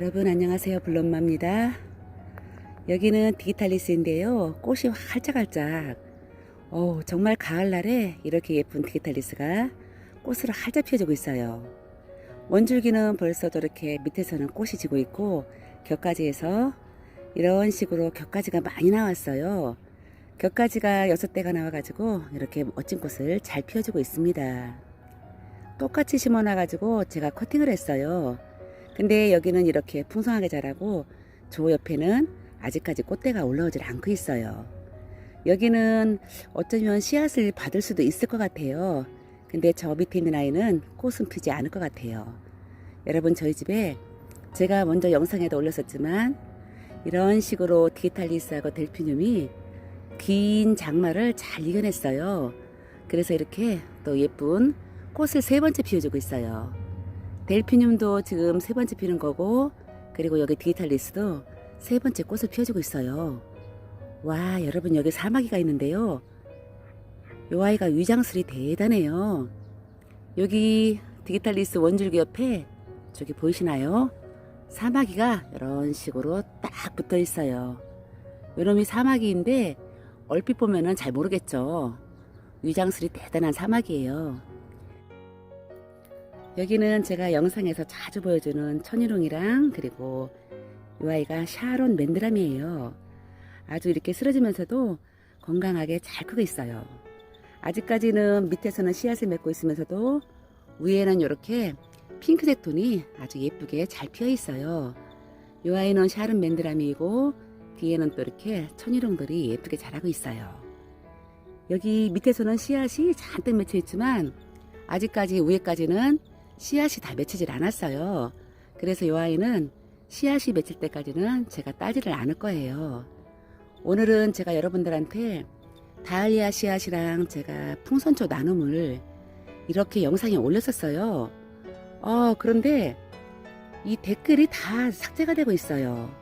여러분 안녕하세요. 블럼마입니다. 여기는 디기탈리스인데요. 꽃이 활짝활짝. 어 정말 가을날에 이렇게 예쁜 디기탈리스가 꽃으로 활짝 피어주고 있어요. 원줄기는 벌써 저렇게 밑에서는 꽃이 지고 있고 격가지에서 이런 식으로 격가지가 많이 나왔어요. 격가지가 여섯 대가 나와가지고 이렇게 멋진 꽃을 잘 피워주고 있습니다. 똑같이 심어놔가지고 제가 커팅을 했어요 근데 여기는 이렇게 풍성하게 자라고 저 옆에는 아직까지 꽃대가 올라오질 않고 있어요. 여기는 어쩌면 씨앗을 받을 수도 있을 것 같아요. 근데 저 밑에 있는 아이는 꽃은 피지 않을 것 같아요. 여러분 저희 집에 제가 먼저 영상에도 올렸었지만 이런 식으로 디기탈리스하고 델피늄이 긴 장마를 잘 이겨냈어요. 그래서 이렇게 또 예쁜 꽃을 세 번째 피워주고 있어요. 델피늄도 지금 세 번째 피는 거고 그리고 여기 디지털리스도 세 번째 꽃을 피워주고 있어요. 와 여러분 여기 사마귀가 있는데요. 요 아이가 위장술이 대단해요. 여기 디지털리스 원줄기 옆에 저기 보이시나요? 사마귀가 이런 식으로 딱 붙어 있어요. 요놈이 사마귀인데 얼핏 보면은 잘 모르겠죠. 위장술이 대단한 사마귀예요. 여기는 제가 영상에서 자주 보여주는 천일홍이랑 그리고 이 아이가 샤론 맨드람이에요. 아주 이렇게 쓰러지면서도 건강하게 잘 크고 있어요. 아직까지는 밑에서는 씨앗을 맺고 있으면서도 위에는 이렇게 핑크색 톤이 아주 예쁘게 잘 피어 있어요. 이 아이는 샤론 맨드람이고 뒤에는 또 이렇게 천일홍들이 예쁘게 자라고 있어요. 여기 밑에서는 씨앗이 잔뜩 맺혀 있지만 아직까지 위에까지는 씨앗이 다 맺히질 않았어요. 그래서 이 아이는 씨앗이 맺힐 때까지는 제가 따지를 않을 거예요. 오늘은 제가 여러분들한테 다알리아 씨앗이랑 제가 풍선초 나눔을 이렇게 영상에 올렸었어요. 어, 그런데 이 댓글이 다 삭제가 되고 있어요.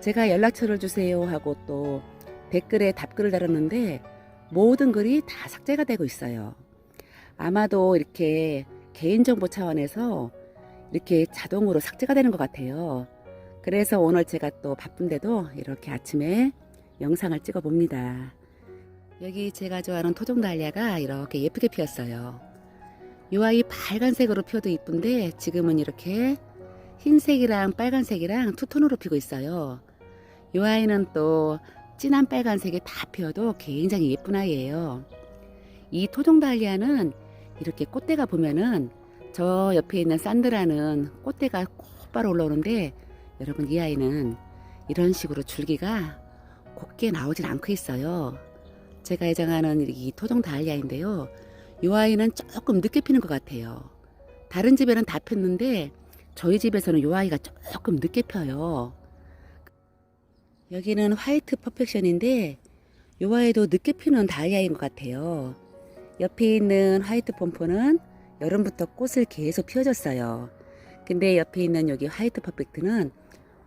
제가 연락처를 주세요 하고 또 댓글에 답글을 달았는데 모든 글이 다 삭제가 되고 있어요. 아마도 이렇게 개인정보 차원에서 이렇게 자동으로 삭제가 되는 것 같아요. 그래서 오늘 제가 또 바쁜데도 이렇게 아침에 영상을 찍어 봅니다. 여기 제가 좋아하는 토종 달리아가 이렇게 예쁘게 피었어요. 이 아이 빨간색으로 피어도 이쁜데 지금은 이렇게 흰색이랑 빨간색이랑 투톤으로 피고 있어요. 이 아이는 또 진한 빨간색이 다 피어도 굉장히 예쁜 아이예요. 이 토종 달리아는 이렇게 꽃대가 보면은 저 옆에 있는 산드라는 꽃대가 곧바로 올라오는데 여러분 이 아이는 이런 식으로 줄기가 곱게 나오질 않고 있어요. 제가 애정하는 이 토종 다알리아인데요. 이 아이는 조금 늦게 피는 것 같아요. 다른 집에는 다 폈는데 저희 집에서는 이 아이가 조금 늦게 펴요. 여기는 화이트 퍼펙션인데 이 아이도 늦게 피는 다알리아인 것 같아요. 옆에 있는 화이트 폼포는 여름부터 꽃을 계속 피워줬어요. 근데 옆에 있는 여기 화이트 퍼펙트는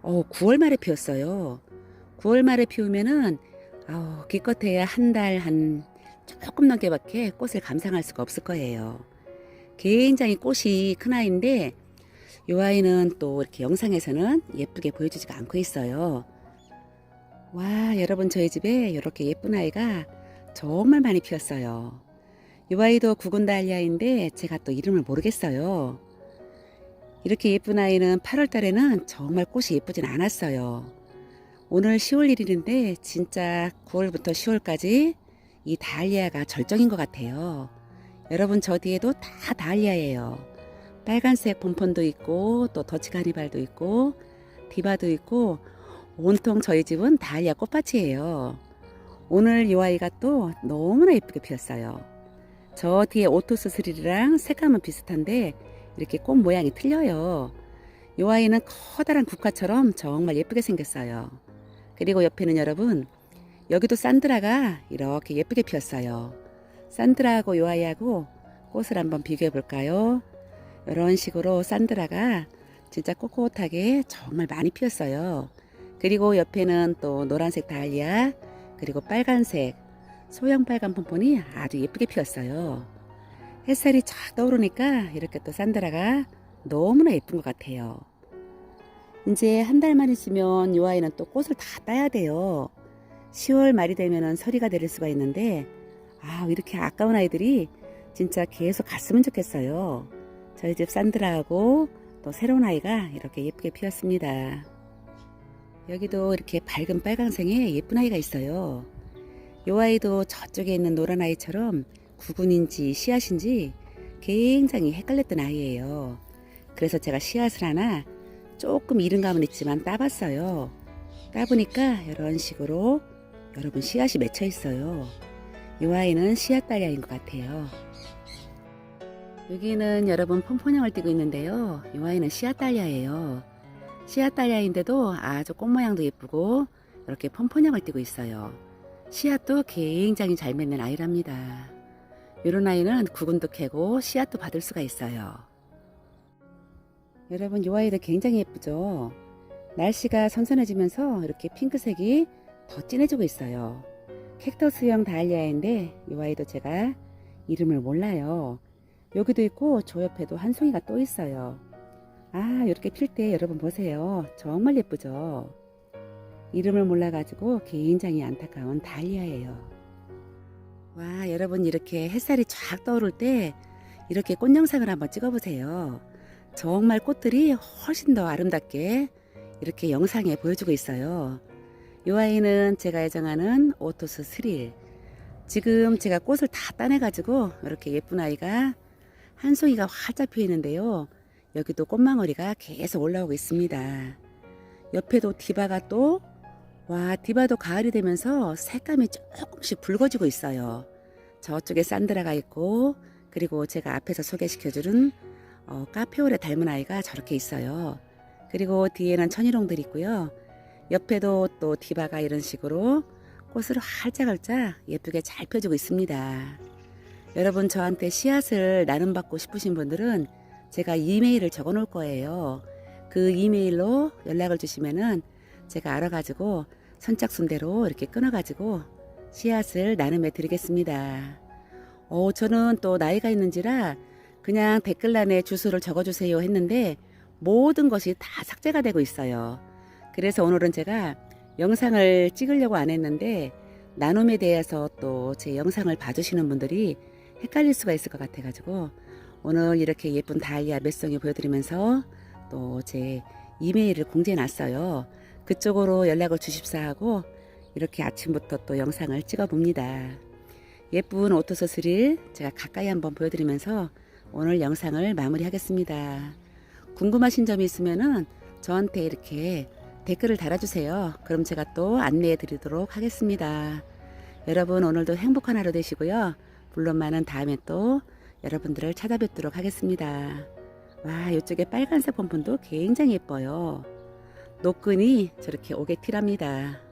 어, 9월 말에 피웠어요. 9월 말에 피우면은 어, 기껏해야 한달한 조금 넘게밖에 꽃을 감상할 수가 없을 거예요. 굉장히 꽃이 큰 아이인데 이 아이는 또 이렇게 영상에서는 예쁘게 보여주지가 않고 있어요. 와 여러분 저희 집에 이렇게 예쁜 아이가 정말 많이 피었어요. 이 아이도 구근달리아인데 제가 또 이름을 모르겠어요. 이렇게 예쁜 아이는 8월 달에는 정말 꽃이 예쁘진 않았어요. 오늘 10월 1일인데 진짜 9월부터 10월까지 이 다알리아가 절정인 것 같아요. 여러분 저 뒤에도 다 다알리아예요. 빨간색 폼폰도 있고 또 더치 가니발도 있고 디바도 있고 온통 저희 집은 다알리아 꽃밭이에요. 오늘 이 아이가 또 너무나 예쁘게 피었어요. 저 뒤에 오토스 스릴이랑 색감은 비슷한데 이렇게 꽃 모양이 틀려요. 이 아이는 커다란 국화처럼 정말 예쁘게 생겼어요. 그리고 옆에는 여러분 여기도 산드라가 이렇게 예쁘게 피었어요. 산드라하고 이 아이하고 꽃을 한번 비교해 볼까요? 이런 식으로 산드라가 진짜 꼿꼿하게 정말 많이 피었어요. 그리고 옆에는 또 노란색 달리아 그리고 빨간색 소형 빨간 폼폰이 아주 예쁘게 피었어요. 햇살이 쫙 떠오르니까 이렇게 또 산드라가 너무나 예쁜 것 같아요. 이제 한 달만 있으면 이 아이는 또 꽃을 다 따야 돼요. 10월 말이 되면은 서리가 내릴 수가 있는데, 아, 이렇게 아까운 아이들이 진짜 계속 갔으면 좋겠어요. 저희 집 산드라하고 또 새로운 아이가 이렇게 예쁘게 피었습니다. 여기도 이렇게 밝은 빨강색의 예쁜 아이가 있어요. 이 아이도 저쪽에 있는 노란 아이처럼 구근인지 씨앗인지 굉장히 헷갈렸던 아이예요. 그래서 제가 씨앗을 하나 조금 이른 감은 있지만 따봤어요. 따보니까 이런 식으로 여러분 씨앗이 맺혀 있어요. 이 아이는 씨앗 달야인 것 같아요. 여기는 여러분 폼포냥을 띄고 있는데요. 이 아이는 씨앗 달야예요. 씨앗 달야인데도 아주 꽃 모양도 예쁘고 이렇게 폼포냥을 띄고 있어요. 씨앗도 굉장히 잘 맺는 아이랍니다. 이런 아이는 구근도 캐고 씨앗도 받을 수가 있어요. 여러분 이 아이도 굉장히 예쁘죠? 날씨가 선선해지면서 이렇게 핑크색이 더 진해지고 있어요. 캡터스형 다알리아인데 이 아이도 제가 이름을 몰라요. 여기도 있고 저 옆에도 한 송이가 또 있어요. 아 이렇게 필 때 여러분 보세요. 정말 예쁘죠? 이름을 몰라가지고 굉장히 안타까운 다리아예요. 와 여러분 이렇게 햇살이 쫙 떠오를 때 이렇게 꽃 영상을 한번 찍어보세요. 정말 꽃들이 훨씬 더 아름답게 이렇게 영상에 보여주고 있어요. 이 아이는 제가 애정하는 오토스 스릴. 지금 제가 꽃을 다 따내가지고 이렇게 예쁜 아이가 한 송이가 활짝 피어 있는데요. 여기도 꽃망울이가 계속 올라오고 있습니다. 옆에도 디바가 또, 와, 디바도 가을이 되면서 색감이 조금씩 붉어지고 있어요. 저쪽에 산드라가 있고, 그리고 제가 앞에서 소개시켜주는 어, 카페올에 닮은 아이가 저렇게 있어요. 그리고 뒤에는 천일홍들이 있고요. 옆에도 또 디바가 이런 식으로 꽃을 활짝활짝 예쁘게 잘 펴주고 있습니다. 여러분 저한테 씨앗을 나눔받고 싶으신 분들은 제가 이메일을 적어 놓을 거예요. 그 이메일로 연락을 주시면은 제가 알아가지고 선착순대로 이렇게 끊어가지고 씨앗을 나눔해 드리겠습니다. 어, 저는 또 나이가 있는지라 그냥 댓글란에 주소를 적어주세요 했는데 모든 것이 다 삭제가 되고 있어요. 그래서 오늘은 제가 영상을 찍으려고 안 했는데 나눔에 대해서 또 제 영상을 봐주시는 분들이 헷갈릴 수가 있을 것 같아가지고 오늘 이렇게 예쁜 다이아 몇 송이 보여드리면서 또 제 이메일을 공지해 놨어요. 그쪽으로 연락을 주십사 하고 이렇게 아침부터 또 영상을 찍어 봅니다. 예쁜 오토서 스릴 제가 가까이 한번 보여드리면서 오늘 영상을 마무리하겠습니다. 궁금하신 점이 있으면은 저한테 이렇게 댓글을 달아주세요. 그럼 제가 또 안내해 드리도록 하겠습니다. 여러분 오늘도 행복한 하루 되시고요. 물론만은 다음에 또 여러분들을 찾아뵙도록 하겠습니다. 와 이쪽에 빨간색 폼폰도 굉장히 예뻐요. 노끈이 저렇게 오게 티랍니다.